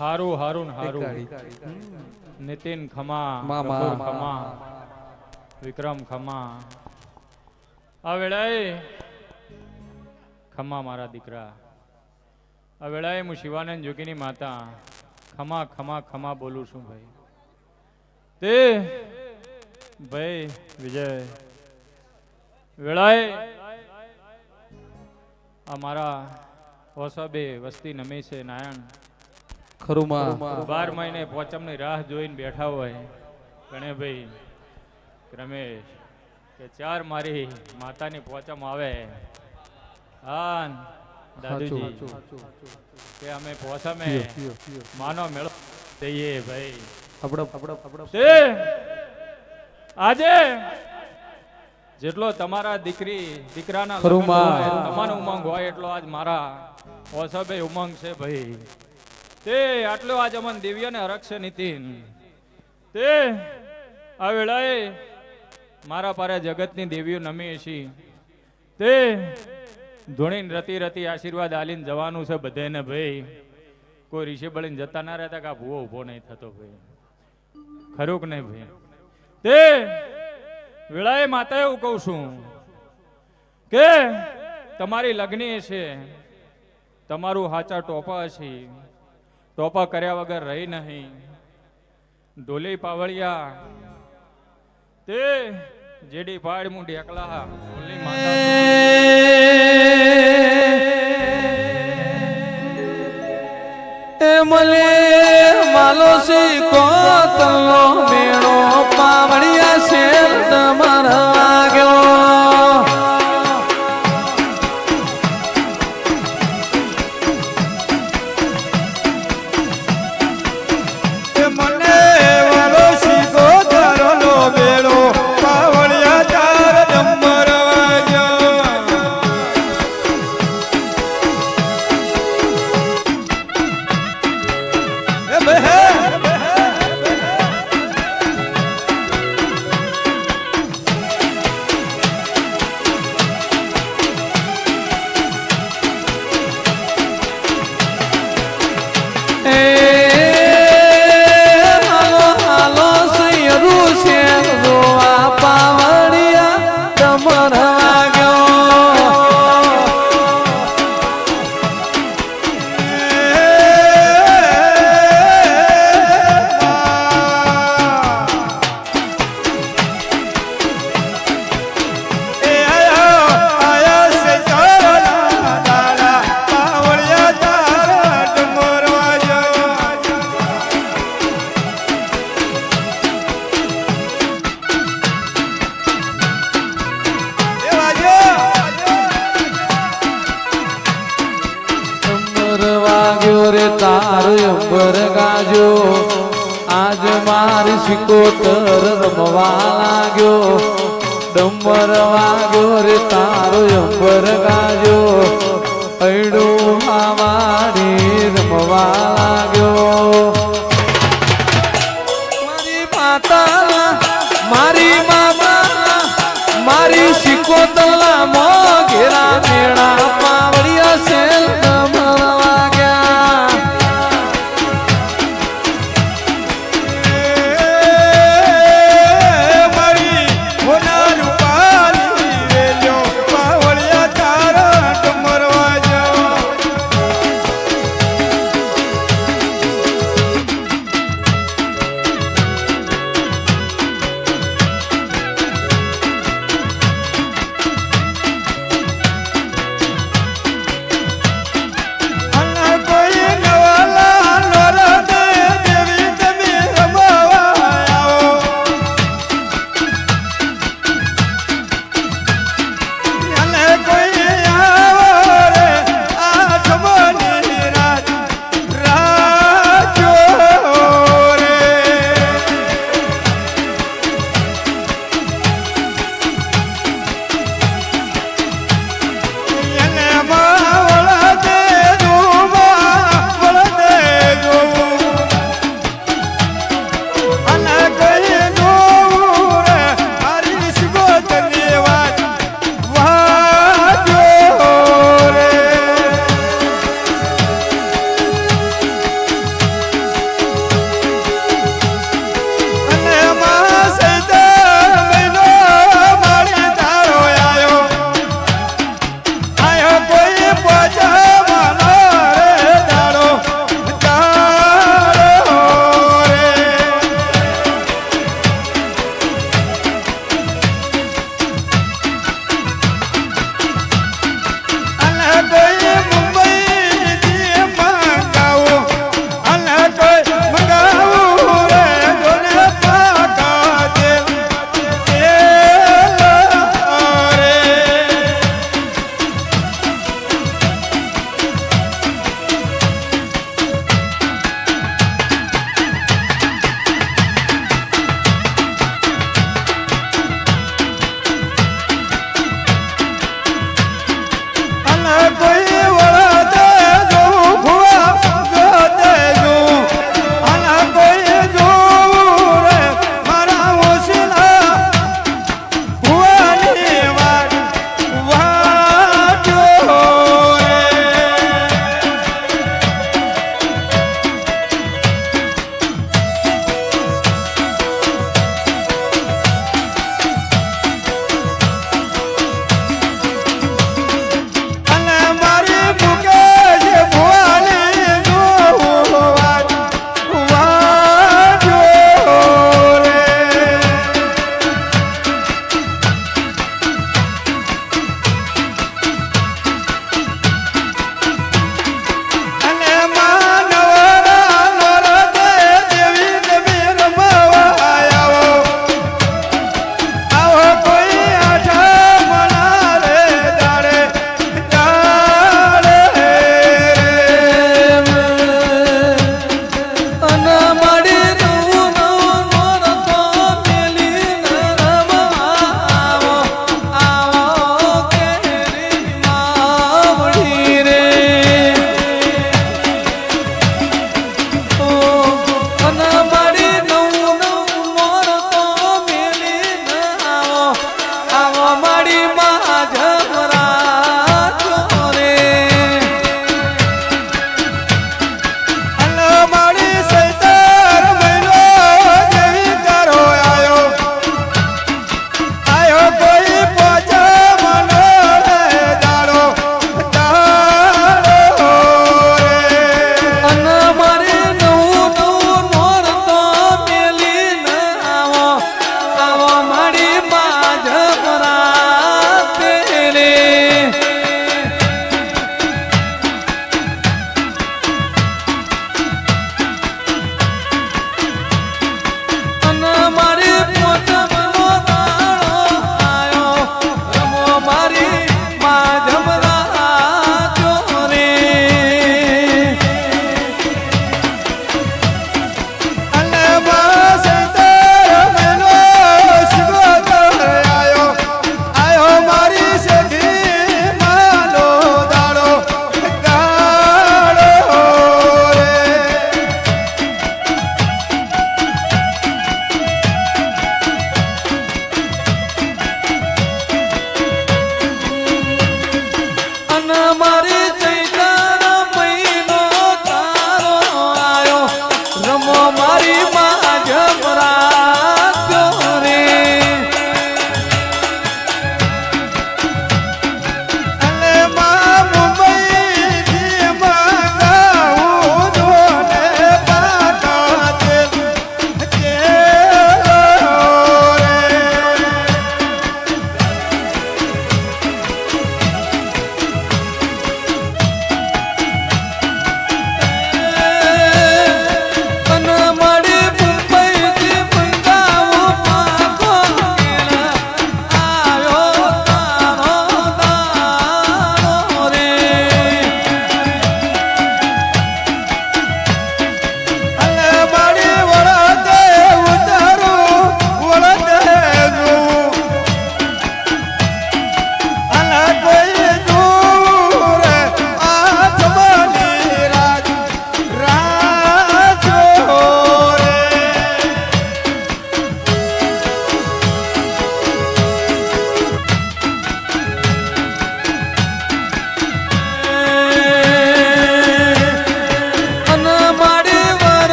હારું હારું હારું. નીતિન ખમા. ખમા વિક્રમ ખમા. આ વેળાએ ખમા મારા દીકરા. આ વેળાએ હું શિવાનંદ જોગીની માતા. ખમા ખમા ખમા બોલું છું ભાઈ. તે ભાઈ વિજય. વેળાએ આ મારા વસાબે વસ્તી નમી છે નારાયણ. ખરું બાર મહિને પોચમની રાહ જોઈને બેઠા હોય. ગણેભાઈ રમેશ કે ચાર મારી માતાની પોચમ આવે. હા દાદુજી કે અમે પોચમે માનો મેળો જઈએ ભાઈ. આપડો આપડો આપડો આજે જેટલો તમારા દીકરી દીકરાના તમારો ઉમંગ હોય એટલો આજ મારા ઓસબે ઉમંગ છે ભાઈ. તે આટલો આજ અમન દિવ્યને હરખશે નીતિન. તે આ વેળાએ મારા પારે જગતની દેવીઓ નમી હશી. તે ધૂણીને રતી રતી આશીર્વાદ આલીને જવાનું છે બધાને ભાઈ. કોઈ ઋષિ બળીને જતા ના રહેતા કે આ ભૂવો ઊભો નહીં થતો ભાઈ. ખરું કે નહીં ભાઈ? તે વેળાએ માતા એવું કહું છું કે તમારી લગ્ની છે, તમારું હાચા ટોપા છે, ટોપા કર્યા વગર રહી નહીં. ઢોલી પાવળિયા, તે જેડી પાડ મું ઢેકલા ઢોલી માતા. મલે માલો શીખો તલો મેળો પાવડિયા શેર તમારા વાગ્યો. રાજો આજ માર શિકોતર રમવા લાગ્યો. ડમર વાગ્યો રે તારો અંબર ગાજો. પૈડું મારી રમવા લાગ્યો. મારી માતા, મારી મામા, મારી શિકોતર